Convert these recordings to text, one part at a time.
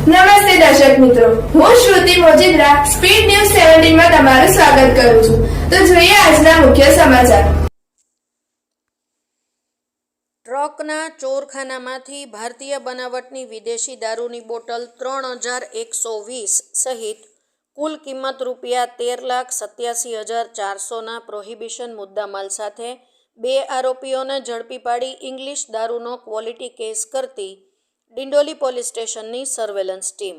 નમસ્તે દર્શક મિત્રો. હું શ્રુતિ મોજીદ્રા, સ્પીડ ન્યૂઝ સેવન્ટીનમાં તમારું સ્વાગત કરું છું. તો જોઈએ આજના મુખ્ય સમાચાર. ટ્રકના ચોરખાનામાંથી ભારતીય બનાવટની વિદેશી દારૂની બોટલ ત્રણ હજાર એકસો વીસ સહિત કુલ કિંમત રૂપિયા તેર લાખ સત્યાસી હજાર ચારસોના પ્રોહિબિશન મુદ્દામાલ સાથે બે આરોપીઓને ઝડપી પાડી ઇંગ્લિશ દારૂનો ક્વોલિટી કેસ કરતી ડિંડોલી પોલીસ સ્ટેશનની સર્વેલન્સ ટીમ.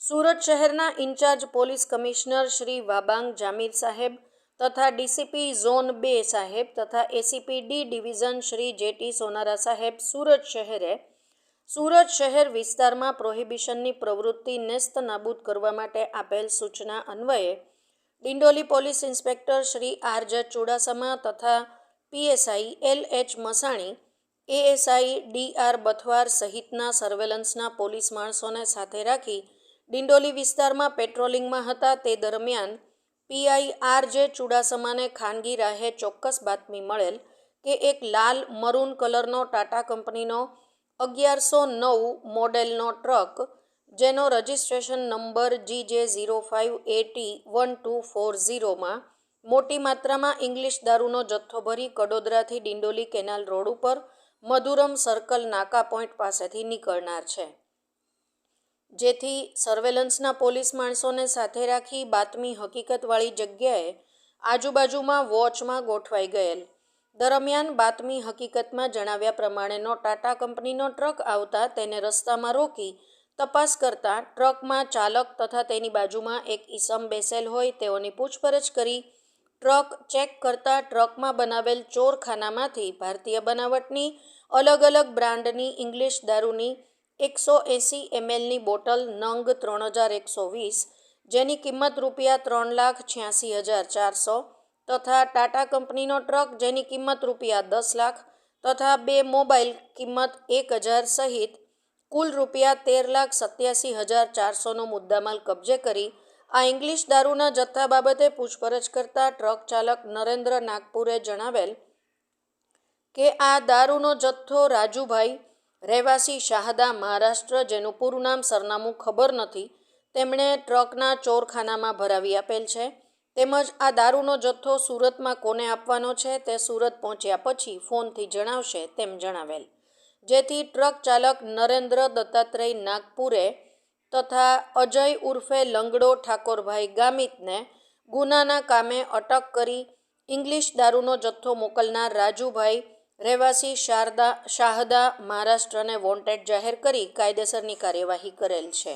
સુરત શહેરના incharge police commissioner Shri Wabang Jamir સાહેબ તથા ડીસીપી ઝોન બે સાહેબ તથા ACP D division Shri J T Sonara સાહેબ સુરત શહેરે સુરત શહેર વિસ્તારમાં પ્રોહિબિશનની પ્રવૃત્તિ નેસ્ત નાબૂદ કરવા માટે આપેલ સૂચના અન્વયે Dindoli police inspector Shri R J Chudasama તથા PSI L H Masani ASI D R Bathwar સહિતના સર્વેલન્સના પોલીસ માણસોને સાથે રાખી ડિંડોલી વિસ્તારમાં પેટ્રોલિંગમાં હતા તે દરમિયાન પીઆઈ આર જે ચુડાસમાને ખાનગી રાહે ચોક્કસ બાતમી મળેલ કે એક લાલ મરૂન કલરનો ટાટા કંપનીનો અગિયારસો નવ મોડેલનો ટ્રક, જેનો registration number G J zero five A T one two four ઝીરોમાં મોટી માત્રામાં ઇંગ્લિશ દારૂનો જથ્થો ભરી કડોદરાથી ડિંડોલી કેનાલ રોડ ઉપર મધુરમ સર્કલ નાકા પોઈન્ટ પાસેથી નીકળનાર છે. જેથી સર્વેલન્સના પોલીસ માણસોને સાથે રાખી બાતમી હકીકતવાળી જગ્યાએ આજુબાજુમાં વોચમાં ગોઠવાઈ ગયેલ. દરમિયાન બાતમી હકીકતમાં જણાવ્યા પ્રમાણેનો ટાટા કંપનીનો ટ્રક આવતા તેને રસ્તામાં રોકી તપાસ કરતા ટ્રકમાં ચાલક તથા તેની બાજુમાં એક ઈસમ બેસેલ હોય તેઓની પૂછપરછ કરી ટ્રક ચેક કરતા ટ્રકમાં બનાવેલ ચોરખાનામાંથી ભારતીય બનાવટની અલગ અલગ બ્રાન્ડની ઇંગ્લિશ દારૂની એકસો એંસી એમએલની બોટલ નંગ ત્રણ હજાર એકસો વીસ, જેની કિંમત રૂપિયા ત્રણ લાખ છ્યાસી હજાર ચારસો, તથા ટાટા કંપનીનો ટ્રક જેની કિંમત રૂપિયા દસ લાખ, તથા બે મોબાઈલ કિંમત એક હજાર સહિત કુલ રૂપિયા તેર લાખ સત્યાસી હજાર ચારસોનો મુદ્દામાલ કબજે કરી આ ઇંગ્લિશ દારૂના જથ્થા બાબતે પૂછપરછ કરતા ટ્રક ચાલક નરેન્દ્ર નાગપુરે જણાવેલ કે આ દારૂનો જથ્થો રાજુભાઈ રહેવાસી શાહદા મહારાષ્ટ્ર, જેનું પૂરું નામ સરનામું ખબર નથી, તેમણે ટ્રકના ચોરખાનામાં ભરાવી આપેલ છે. તેમજ આ દારૂનો જથ્થો સુરતમાં કોને આપવાનો છે તે સુરત પહોંચ્યા પછી ફોનથી જણાવશે તેમ જણાવેલ. જેથી ટ્રક ચાલક નરેન્દ્ર દત્તાત્રેય નાગપુરે તથા અજય ઉર્ફે લંગડો ઠાકોરભાઈ ગામિતને ગુનાના કામે અટક કરી ઇંગ્લિશ દારૂનો જથ્થો મોકલનાર રાજુભાઈ રહેવાસી શારદા શાહદા મહારાષ્ટ્રને વોન્ટેડ જાહેર કરી કાયદેસરની કાર્યવાહી કરેલ છે.